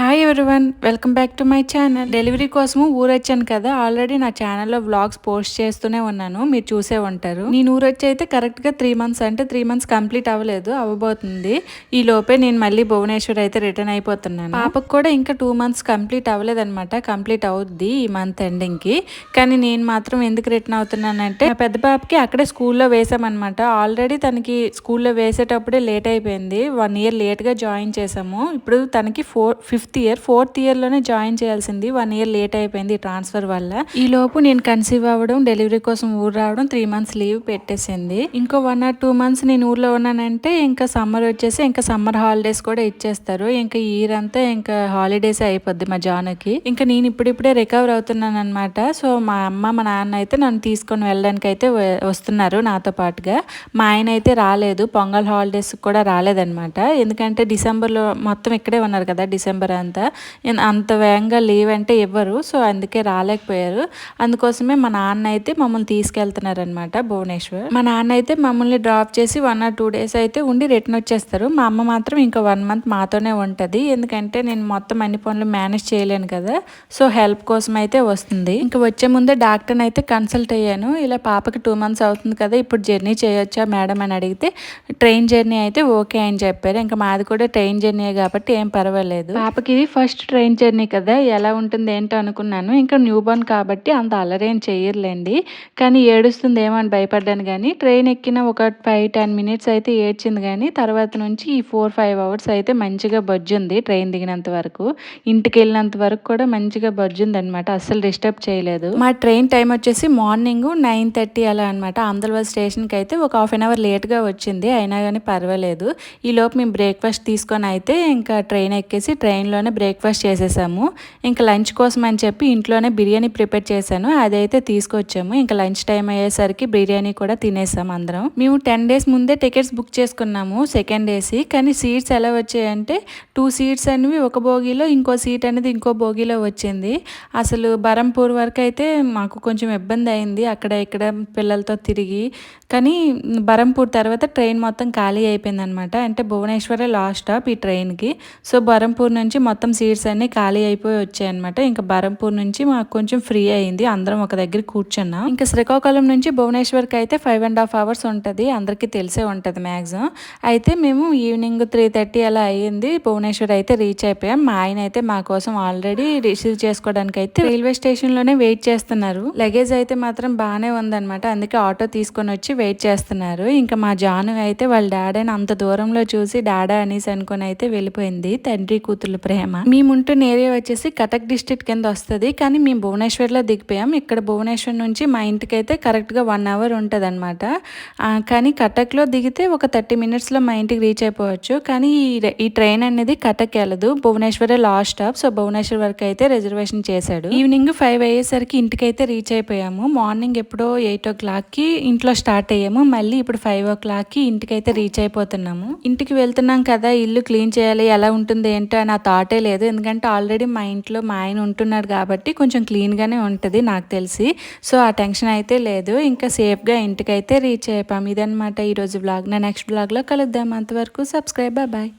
Hi everyone welcome back to my channel delivery కోసము ఊరు వచ్చాను కదా ఆల్రెడీ నా ఛానల్లో వ్లాగ్స్ పోస్ట్ చేస్తూనే ఉన్నాను మీరు చూసే ఉంటారు. నేను ఊరు వచ్చి అయితే కరెక్ట్గా త్రీ మంత్స్ అంటే త్రీ మంత్స్ కంప్లీట్ అవ్వలేదు అవ్వబోతుంది. ఈ లోపే నేను మళ్ళీ భువనేశ్వర్ అయితే రిటర్న్ అయిపోతున్నాను. పాపకు కూడా ఇంకా టూ మంత్స్ కంప్లీట్ అవ్వలేదు అనమాట కంప్లీట్ అవుద్ది ఈ మంత్ ఎండింగ్కి కానీ నేను మాత్రం ఎందుకు రిటర్న్ అవుతున్నానంటే నా పెద్ద పాపకి అక్కడే స్కూల్లో వేసామన్నమాట ఆల్రెడీ తనకి స్కూల్లో వేసేటప్పుడే లేట్ అయిపోయింది. వన్ ఇయర్ లేట్గా జాయిన్ చేసాము ఇప్పుడు తనకి ఫోర్ ఫిఫ్త్ ఇయర్ ఫోర్త్ ఇయర్లోనే జాయిన్ చేయాల్సింది. వన్ ఇయర్ లేట్ అయిపోయింది ట్రాన్స్ఫర్ వల్ల. ఈ లోపు నేను కన్సీవ్ అవ్వడం డెలివరీ కోసం ఊరు రావడం త్రీ మంత్స్ లీవ్ పెట్టేసింది. ఇంకో వన్ ఆర్ టూ మంత్స్ నేను ఊర్లో ఉన్నానంటే ఇంకా సమ్మర్ వచ్చేసి ఇంకా సమ్మర్ హాలిడేస్ కూడా ఇచ్చేస్తారు. ఇంకా ఇయర్ అంతా ఇంకా హాలిడేస్ అయిపోద్ది మా జానుకి. ఇంకా నేను ఇప్పుడిప్పుడే రికవర్ అవుతున్నాను అనమాట సో మా అమ్మ మా నాన్న అయితే నన్ను తీసుకొని వెళ్ళడానికి అయితే వస్తున్నారు నాతో పాటుగా. మా ఆయన అయితే రాలేదు. పొంగల్ హాలిడేస్ కూడా రాలేదనమాట ఎందుకంటే డిసెంబర్లో మొత్తం ఇక్కడే ఉన్నారు కదా డిసెంబర్ అంతా. అంత వేగంగా లీవ్ అంటే ఇవ్వరు సో అందుకే రాలేకపోయారు. అందుకోసమే మా నాన్న అయితే మమ్మల్ని తీసుకెళ్తున్నారనమాట భువనేశ్వర్. మా నాన్న అయితే మమ్మల్ని డ్రాప్ చేసి వన్ ఆర్ టూ డేస్ అయితే ఉండి రిటర్న్ వచ్చేస్తారు. మా అమ్మ మాత్రం ఇంకా వన్ మంత్ మాతోనే ఉంటుంది. ఎందుకంటే నేను మొత్తం అన్ని పనులు మేనేజ్ చేయలేను కదా. సో హెల్ప్ కోసం అయితే వస్తుంది. ఇంకా వచ్చే ముందే డాక్టర్ని అయితే కన్సల్ట్ అయ్యాను. ఇలా పాపకి టూ మంత్స్ అవుతుంది కదా ఇప్పుడు జర్నీ చేయొచ్చా మేడం అని అడిగితే ట్రైన్ జర్నీ అయితే ఓకే అని చెప్పారు. ఇంకా మాది కూడా ట్రైన్ జర్నీ కాబట్టి ఏం పర్వాలేదు. పాపకి ఇది ఫస్ట్ ట్రైన్ జర్నీ కదా ఎలా ఉంటుంది ఏంటో అనుకున్నాను. ఇంకా న్యూ బోర్న్ కాబట్టి అంత అలరేం చేయర్లేండి. కానీ ఏడుస్తుంది ఏమో అని భయపడ్డాను కానీ ట్రైన్ ఎక్కిన ఒక ఫైవ్ టెన్ మినిట్స్ అయితే ఏడ్చింది కానీ తర్వాత నుంచి ఈ ఫోర్ ఫైవ్ అవర్స్ అయితే మంచిగా బొజ్జుంది ట్రైన్ దిగినంత వరకు. ఇంటికి వెళ్ళినంత వరకు కూడా మంచిగా బొజ్జుంది అనమాట అస్సలు డిస్టర్బ్ చేయలేదు. మా ట్రైన్ టైం వచ్చేసి మార్నింగ్ నైన్ థర్టీ అలా అనమాట ఆంధ్రవాల్ స్టేషన్కి అయితే ఒక హాఫ్ అన్ అవర్ లేట్గా వచ్చింది అయినా కానీ పర్వాలేదు. ఈ లోపు మేము బ్రేక్ఫాస్ట్ తీసుకొని అయితే ఇంకా ట్రైన్ ఎక్కేసి ట్రైన్ ఇంట్లోనే బ్రేక్ఫాస్ట్ చేసేసాము. ఇంకా లంచ్ కోసం అని చెప్పి ఇంట్లోనే బిర్యానీ ప్రిపేర్ చేశాను. అదైతే తీసుకొచ్చాము. ఇంకా లంచ్ టైం అయ్యేసరికి బిర్యానీ కూడా తినేసాము అందరం. మేము టెన్ డేస్ ముందే టికెట్స్ బుక్ చేసుకున్నాము సెకండ్ ఏసీ కానీ సీట్స్ ఎలా వచ్చాయంటే టూ సీట్స్ అనేవి ఒక బోగీలో ఇంకో సీట్ అనేది ఇంకో బోగీలో వచ్చింది. అసలు బరంపూర్ వరకు అయితే మాకు కొంచెం ఇబ్బంది అయింది. అక్కడ ఇక్కడ పిల్లలతో తిరిగి. కానీ బరంపూర్ తర్వాత ట్రైన్ మొత్తం ఖాళీ అయిపోయింది అనమాట అంటే భువనేశ్వరే లాస్ట్ స్టాప్ ఈ ట్రైన్కి. సో బరంపూర్ నుంచి మొత్తం సీట్స్ అన్నీ ఖాళీ అయిపోయి వచ్చాయన్నమాట. ఇంకా బరంపూర్ నుంచి మాకు కొంచెం ఫ్రీ అయింది. అందరం ఒక దగ్గర కూర్చున్నాం. ఇంకా శ్రీకాకుళం నుంచి భువనేశ్వర్కి అయితే ఫైవ్ అండ్ హాఫ్ అవర్స్ ఉంటుంది. అందరికీ తెలిసే ఉంటుంది మ్యాక్సిమం అయితే మేము ఈవినింగ్ త్రీ థర్టీ అలా అయ్యింది. భువనేశ్వర్ అయితే రీచ్ అయిపోయాం. మా ఆయన అయితే మా కోసం ఆల్రెడీ రిసీవ్ చేసుకోవడానికి అయితే రైల్వే స్టేషన్లోనే వెయిట్ చేస్తున్నారు. లగేజ్ అయితే మాత్రం బాగానే ఉందన్నమాట. అందుకే ఆటో తీసుకొని వచ్చి వెయిట్ చేస్తున్నారు. ఇంకా మా జాను అయితే వాళ్ళ డాడీని అంత దూరంలో చూసి డాడా అనేసి అనుకుని అయితే వెళ్ళిపోయింది. తండ్రి కూతురు ప్రేమ. మేముంటున్న ఏరియా వచ్చేసి కటక్ డిస్ట్రిక్ట్ కింద వస్తుంది. కానీ మేము భువనేశ్వర్లో దిగిపోయాం. ఇక్కడ భువనేశ్వర్ నుంచి మా ఇంటికి అయితే కరెక్ట్గా వన్ అవర్ ఉంటుంది అనమాట కానీ కటక్లో దిగితే ఒక థర్టీ మినిట్స్లో మా ఇంటికి రీచ్ అయిపోవచ్చు. కానీ ఈ ట్రైన్ అనేది కటక్ వెళ్ళదు. భువనేశ్వరే లాస్ట్ స్టాప్. సో భువనేశ్వర్ వరకు అయితే రిజర్వేషన్ చేశాడు. ఈవినింగ్ ఫైవ్ అయ్యేసరికి ఇంటికి అయితే రీచ్ అయిపోయాము. మార్నింగ్ ఎప్పుడో ఎయిట్ ఓ క్లాక్కి ఇంట్లో స్టార్ట్ అయ్యాము. మళ్ళీ ఇప్పుడు ఫైవ్ ఓ క్లాక్కి ఇంటికి అయితే రీచ్ అయిపోతున్నాము. ఇంటికి వెళ్తున్నాం కదా. ఇల్లు క్లీన్ చేయాలి. ఎలా ఉంటుంది ఏంటో? అని ఆ థాటే లేదు. ఎందుకంటే ఆల్రెడీ మా ఇంట్లో మా ఆయన ఉంటున్నాడు కాబట్టి కొంచెం క్లీన్గానే ఉంటుంది నాకు తెలిసి. సో ఆ టెన్షన్ అయితే లేదు. ఇంకా సేఫ్గా ఇంటికైతే రీచ్ అయిపోయాం. ఇదనమాట ఈరోజు బ్లాగ్ నా నెక్స్ట్ బ్లాగ్లో కలుద్దాం. అంతవరకు సబ్స్క్రైబ్ బాయ్.